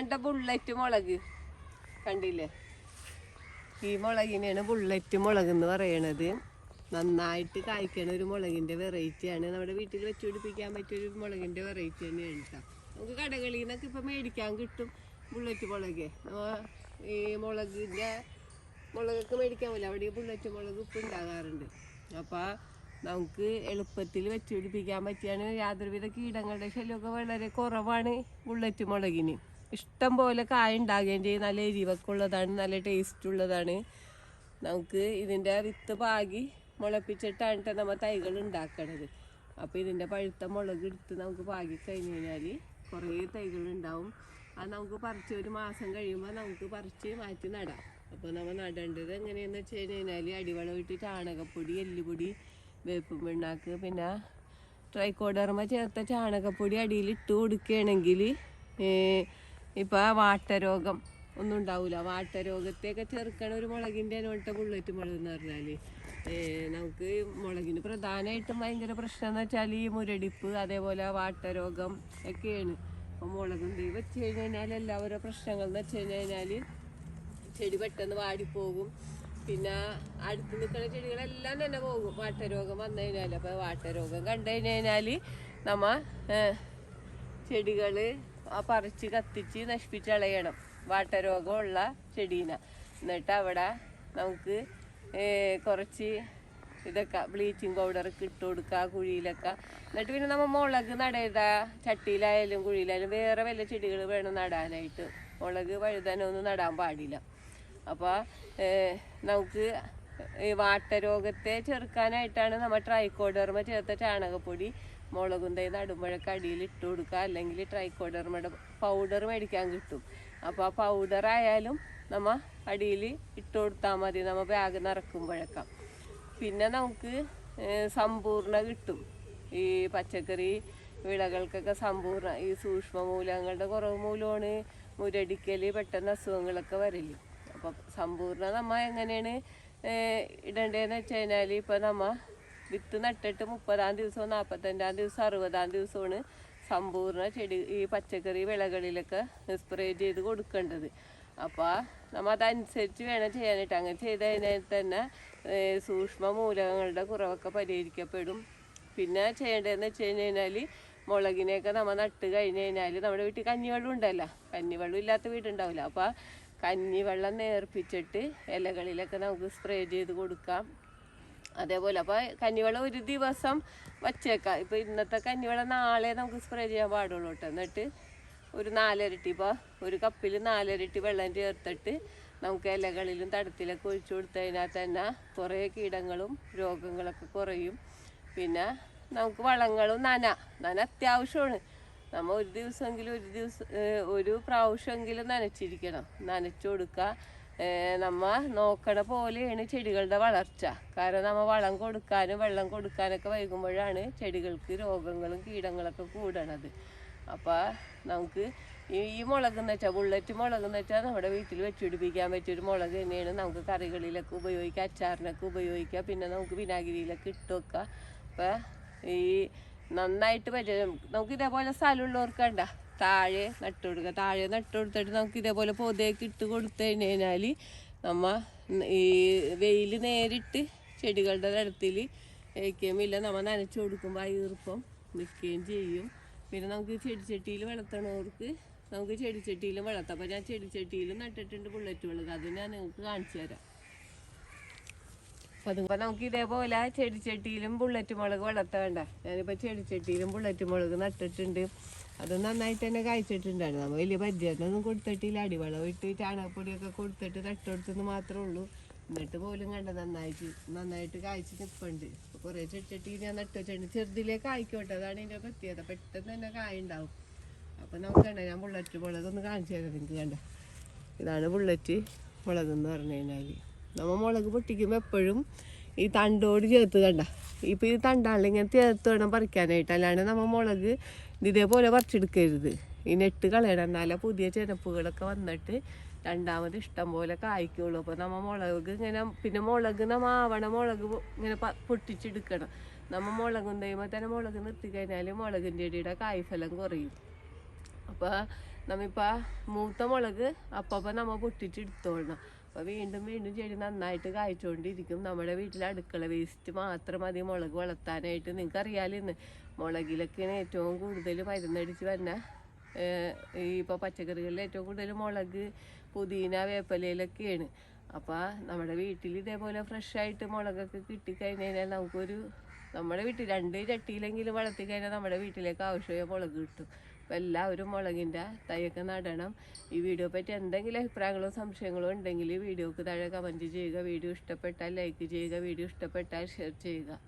ഇതാണ്ട ബുള്ളറ്റ് മുളക്. കണ്ടില്ലേ? ഈ മുളകിനെയാണ് ബുള്ളറ്റ് മുളക് എന്ന് പറയണത്. നന്നായിട്ട് കായ്ക്കണ ഒരു മുളകിന്റെ വെറൈറ്റിയാണ് നമ്മുടെ വീട്ടിൽ വെച്ച് പിടിപ്പിക്കാൻ പറ്റിയ ഒരു മുളകിന്റെ വെറൈറ്റി തന്നെയാണ് കേട്ടോ നമുക്ക് കടകളിൽ നിന്നൊക്കെ ഇപ്പൊ മേടിക്കാൻ കിട്ടും ബുള്ളറ്റ് മുളക്. ഈ മുളകിന്റെ മുളകൊക്കെ മേടിക്കാൻ പോലെ അവിടെ ബുള്ളറ്റ് മുളക് ഇപ്പം ഉണ്ടാകാറുണ്ട്. അപ്പോൾ നമുക്ക് എളുപ്പത്തിൽ വെച്ച് പിടിപ്പിക്കാൻ പറ്റിയാണ്. യാതൊരുവിധ കീടങ്ങളുടെ ശല്യമൊക്കെ വളരെ കുറവാണ് ബുള്ളറ്റ് മുളകിന്. ഇഷ്ടം പോലെ കായ ഉണ്ടാകുകയും ചെയ്യും നല്ല എരിവൊക്കെ നല്ല ടേസ്റ്റ് ഉള്ളതാണ്. നമുക്ക് ഇതിന്റെ വിത്ത് പാകി മുളപ്പിച്ചിട്ടാണ് ട്ടോ നമ്മൾ തൈകൾ ഉണ്ടാക്കണത്. അപ്പോൾ ഇതിന്റെ പഴുത്ത മുളക് എടുത്ത് നമുക്ക് പാകി കഴിഞ്ഞ് കഴിഞ്ഞാൽ കുറേ തൈകൾ ഉണ്ടാവും. അത് നമുക്ക് പറിച്ച് ഒരു മാസം കഴിയുമ്പോൾ നമുക്ക് പറിച്ച് മാറ്റി നടാം. അപ്പോൾ നമ്മൾ നടേണ്ടത് എങ്ങനെയെന്ന് വെച്ച് കഴിഞ്ഞാൽ അടിവളമിട്ട് ചാണകപ്പൊടി എല്ലുപൊടി വേപ്പും പിണ്ണാക്ക് പിന്നെ ട്രൈക്കോഡർമ ചേർത്ത ചാണകപ്പൊടി അടിയിൽ ഇട്ട് കൊടുക്കുകയാണെങ്കിൽ ഇപ്പോൾ വാട്ടരോഗം ഒന്നും ഉണ്ടാവില്ല വാട്ടരോഗത്തെയൊക്കെ ചെറുക്കണ ഒരു മുളകിന്റെ നോട്ട ബുള്ളറ്റ് മുളക് എന്ന് പറഞ്ഞാൽ നമുക്ക് മുളകിന് പ്രധാനമായിട്ടും ഭയങ്കര പ്രശ്നം എന്ന് വെച്ചാൽ ഈ മുരടിപ്പ് അതേപോലെ വാട്ടരോഗം ഒക്കെയാണ്. അപ്പോൾ മുളകും തൈ വെച്ച് കഴിഞ്ഞാൽ എല്ലാവരും പ്രശ്നങ്ങൾ എന്ന് വെച്ച് കഴിഞ്ഞാൽ ചെടി പെട്ടെന്ന് വാടിപ്പോകും. പിന്നെ അടുത്ത് നിൽക്കുന്ന ചെടികളെല്ലാം തന്നെ പോകും. വാട്ടരോഗം വന്നു കഴിഞ്ഞാൽ അപ്പോൾ വാട്ടരോഗം കണ്ടു കഴിഞ്ഞാൽ നമ്മ ചെടികൾ ആ പറിച്ച് കത്തിച്ച് നശിപ്പിച്ച് കളയണം വാട്ടരോഗമുള്ള ചെടീനെ. എന്നിട്ട് അവിടെ നമുക്ക് കുറച്ച് ഇതൊക്കെ ബ്ലീച്ചിങ് പൗഡറൊക്കെ ഇട്ട് കൊടുക്കുക കുഴിയിലൊക്കെ. എന്നിട്ട് പിന്നെ നമ്മൾ മുളക് നടയത ചട്ടിയിലായാലും കുഴിയിലായാലും വേറെ വല്ല ചെടികൾ വേണം നടാനായിട്ട്. മുളക് വഴുതന ഒന്നും നടാൻ പാടില്ല. അപ്പോൾ നമുക്ക് ഈ വാട്ടരോഗത്തെ ചെറുക്കാനായിട്ടാണ് നമ്മൾ ട്രൈക്കോഡർമ ചേർത്ത ചാണകപ്പൊടി മുളകും തൈ നടുമ്പോഴൊക്കെ അടിയിൽ ഇട്ട് കൊടുക്കുക. അല്ലെങ്കിൽ ട്രൈക്കോഡർമയുടെ പൗഡർ മേടിക്കാൻ കിട്ടും. അപ്പോൾ ആ പൗഡർ ആയാലും നമ്മ അടിയിൽ ഇട്ട് കൊടുത്താൽ മതി. നമ്മൾ ബാഗ് നിറക്കുമ്പോഴൊക്കെ. പിന്നെ നമുക്ക് സമ്പൂർണ കിട്ടും. ഈ പച്ചക്കറി വിളകൾക്കൊക്കെ സമ്പൂർണ ഈ സൂക്ഷ്മ മൂലങ്ങളുടെ കുറവ് മൂലമാണ് മുരടിക്കൽ പെട്ടെന്ന് അസുഖങ്ങളൊക്കെ വരില്ല അപ്പം സമ്പൂർണ നമ്മൾ എങ്ങനെയാണ് ഇടേണ്ടതെന്ന് വെച്ച് കഴിഞ്ഞാൽ ഇപ്പം നമ്മ വിത്ത് നട്ടിട്ട് മുപ്പതാം ദിവസവും നാൽപ്പത്തഞ്ചാം ദിവസം അറുപതാം ദിവസമാണ് സമ്പൂർണ ചെടി ഈ പച്ചക്കറി വിളകളിലൊക്കെ സ്പ്രേ ചെയ്ത് കൊടുക്കേണ്ടത്. അപ്പോൾ നമ്മൾ അതനുസരിച്ച് വേണം ചെയ്യാനായിട്ട്. അങ്ങനെ ചെയ്ത് കഴിഞ്ഞാൽ തന്നെ സൂക്ഷ്മ മൂലകങ്ങളുടെ കുറവൊക്കെ പരിഹരിക്കപ്പെടും. പിന്നെ ചെയ്യേണ്ടതെന്ന് വെച്ച് കഴിഞ്ഞാൽ മുളകിനെയൊക്കെ നമ്മൾ നട്ട് കഴിഞ്ഞ് കഴിഞ്ഞാൽ നമ്മുടെ വീട്ടിൽ കഞ്ഞിവെള്ളം ഉണ്ടല്ലോ. കഞ്ഞിവെള്ളം ഇല്ലാത്ത വീടുണ്ടാവില്ല. അപ്പോൾ കഞ്ഞിവെള്ളം നേർപ്പിച്ചിട്ട് ഇലകളിലൊക്കെ നമുക്ക് സ്പ്രേ ചെയ്ത് കൊടുക്കാം. അതേപോലെ അപ്പോൾ കഞ്ഞിവെള്ളം ഒരു ദിവസം വച്ചേക്കാം. ഇപ്പോൾ ഇന്നത്തെ കഞ്ഞിവെള്ളം നാളെ നമുക്ക് സ്പ്രേ ചെയ്യാൻ പാടുള്ളൂ കേട്ടോ. എന്നിട്ട് ഒരു നാലരട്ടി ഇപ്പോൾ ഒരു കപ്പിൽ നാലരട്ടി വെള്ളം ചേർത്തിട്ട് നമുക്ക് ഇലകളിലും തടത്തിലൊക്കെ ഒഴിച്ചു കൊടുത്തതിനാൽ തന്നെ കുറേ കീടങ്ങളും രോഗങ്ങളൊക്കെ കുറയും. പിന്നെ നമുക്ക് വളങ്ങളും നന നന അത്യാവശ്യമാണ്. നമ്മൾ ഒരു ദിവസമെങ്കിലും ഒരു ദിവസം ഒരു പ്രാവശ്യമെങ്കിലും നനച്ചിരിക്കണം. നനച്ചു കൊടുക്കുക. നമ്മ നോക്കണ പോലെയാണ് ചെടികളുടെ വളർച്ച. കാരണം നമ്മ വളം കൊടുക്കാനും വെള്ളം കൊടുക്കാനൊക്കെ വൈകുമ്പോഴാണ് ചെടികൾക്ക് രോഗങ്ങളും കീടങ്ങളൊക്കെ കൂടണത്. അപ്പോൾ നമുക്ക് ഈ ഈ മുളക് എന്ന് വെച്ചാൽ ബുള്ളറ്റ് മുളക് എന്ന് വെച്ചാൽ നമ്മുടെ വീട്ടിൽ വെച്ചുപിടിപ്പിക്കാൻ പറ്റിയൊരു മുളക് തന്നെയാണ് നമുക്ക് കറികളിലൊക്കെ ഉപയോഗിക്കാം അച്ചാറിനൊക്കെ ഉപയോഗിക്കാം പിന്നെ നമുക്ക് വിനാഗിരിയിലൊക്കെ ഇട്ട് വെക്കാം അപ്പം ഈ നന്നായിട്ട് പറ്റും നമുക്ക് ഇതേപോലെ സ്ഥലമുള്ളവർക്ക് കണ്ട താഴെ നട്ടു കൊടുക്കുക താഴെ നട്ടു കൊടുത്തിട്ട് നമുക്ക് ഇതേപോലെ പൊതയൊക്കെ ഇട്ട് കൊടുത്തു കഴിഞ്ഞാൽ നമ്മ ഈ വെയിൽ നേരിട്ട് ചെടികളുടെ തരത്തിൽ ഏക്കുമില്ല നമ്മൾ നനച്ചു കൊടുക്കുമ്പോൾ ആ ഈർപ്പം നിൽക്കുകയും ചെയ്യും. പിന്നെ നമുക്ക് ചെടിച്ചട്ടിയിൽ വളർത്തണവർക്ക് നമുക്ക് ചെടിച്ചട്ടിയിലും വളർത്താം. അപ്പോൾ ഞാൻ ചെടിച്ചട്ടിയിലും നട്ടിട്ടുണ്ട് ബുള്ളറ്റ് മുളക് അത് ഞാൻ നിങ്ങൾക്ക് കാണിച്ചു തരാം. അപ്പം അതുപോലെ നമുക്ക് ഇതേപോലെ ചെടിച്ചട്ടിയിലും ബുള്ളറ്റ് മുളക് വളർത്തേണ്ട ഞാനിപ്പോൾ ചെടിച്ചട്ടിയിലും ബുള്ളറ്റ് മുളക് നട്ടിട്ടുണ്ട്. അത് നന്നായിട്ട് തന്നെ കായ്ച്ചിട്ടുണ്ടായിരുന്നു നമ്മൾ വലിയ പരിചരണമൊന്നും കൊടുത്തിട്ടില്ല. അടിവളം ഇട്ട് ചാണകപ്പൊടിയൊക്കെ കൊടുത്തിട്ട് തട്ടെടുത്തെന്ന് മാത്രമേ ഉള്ളൂ. എന്നിട്ട് പോലും കണ്ട നന്നായിട്ട് നന്നായിട്ട് കായ്ച്ച് നിൽപ്പുണ്ട് കുറേ ചെടിച്ചട്ടി ഞാൻ നട്ടു വെച്ചിട്ടുണ്ട്. ചെറുതിലേ കായ്ക്കോട്ടെ അതാണ് ഇതിന്റെ പ്രത്യേകത. പെട്ടെന്ന് തന്നെ കായ ഉണ്ടാവും. അപ്പോൾ നമുക്ക് കണ്ട ഞാൻ ബുള്ളറ്റ് മുളകൊന്ന് കാണിച്ചു തരാം നിങ്ങൾക്ക് കണ്ട? ഇതാണ് ബുള്ളറ്റ് മുളക് എന്ന് പറഞ്ഞു കഴിഞ്ഞാൽ നമ്മൾ മുളക് പൊട്ടിക്കുമ്പോൾ എപ്പോഴും ഈ തണ്ടോട് ചേർത്ത് കണ്ട. ഇപ്പം ഈ ഇങ്ങനെ ചേർത്ത് വേണം പറിക്കാനായിട്ട്. അല്ലാണ്ട് നമ്മൾ മുളക് ഇതേപോലെ പറിച്ചെടുക്കരുത്. ഈ നെട്ട് കളയണം. എന്നാലേ പുതിയ ചെനപ്പുകളൊക്കെ വന്നിട്ട് രണ്ടാമത് ഇഷ്ടം പോലെ കായ്ക്കുള്ളൂ. അപ്പോൾ നമ്മൾ മുളക് ഇങ്ങനെ പിന്നെ മുളക് നമ്മൾ ആവണ മുളക് ഇങ്ങനെ പൊട്ടിച്ചെടുക്കണം. നമ്മൾ മുളകും തയ്യുമ്പോൾ തന്നെ മുളക് നിർത്തി കഴിഞ്ഞാൽ മുളകിന്റെ ഇടയുടെ കായ്ഫലം കുറയും. അപ്പോൾ നമ്മിപ്പോൾ മൂത്ത മുളക് അപ്പം നമ്മൾ പൊട്ടിച്ചെടുത്തോളണം. അപ്പോൾ വീണ്ടും വീണ്ടും ചെടി നന്നായിട്ട് കായ്ച്ചുകൊണ്ടിരിക്കും നമ്മുടെ വീട്ടിലെ അടുക്കള വേസ്റ്റ് മാത്രം മതി മുളക് വളർത്താനായിട്ട്. നിങ്ങൾക്ക് ഇന്ന് മുളകിലൊക്കെയാണ് ഏറ്റവും കൂടുതൽ മരുന്നടിച്ച് വരുന്ന. ഈ ഇപ്പോൾ പച്ചക്കറികളിൽ ഏറ്റവും കൂടുതൽ മുളക് പുതിന വേപ്പലയിലൊക്കെയാണ്. അപ്പോൾ നമ്മുടെ വീട്ടിൽ ഇതേപോലെ ഫ്രഷായിട്ട് മുളകൊക്കെ കിട്ടിക്കഴിഞ്ഞ് കഴിഞ്ഞാൽ നമുക്കൊരു നമ്മുടെ വീട്ടിൽ രണ്ട് ചട്ടിയിലെങ്കിലും വളർത്തി കഴിഞ്ഞാൽ നമ്മുടെ വീട്ടിലേക്ക് ആവശ്യമായ മുളക് കിട്ടും. അപ്പോൾ എല്ലാവരും മുളകിന്റെ തൈയൊക്കെ നടണം. ഈ വീഡിയോ പറ്റി എന്തെങ്കിലും അഭിപ്രായങ്ങളോ സംശയങ്ങളോ ഉണ്ടെങ്കിൽ വീഡിയോക്ക് താഴെ കമന്റ് ചെയ്യുക. വീഡിയോ ഇഷ്ടപ്പെട്ടാൽ ലൈക്ക് ചെയ്യുക. വീഡിയോ ഇഷ്ടപ്പെട്ടാൽ ഷെയർ ചെയ്യുക.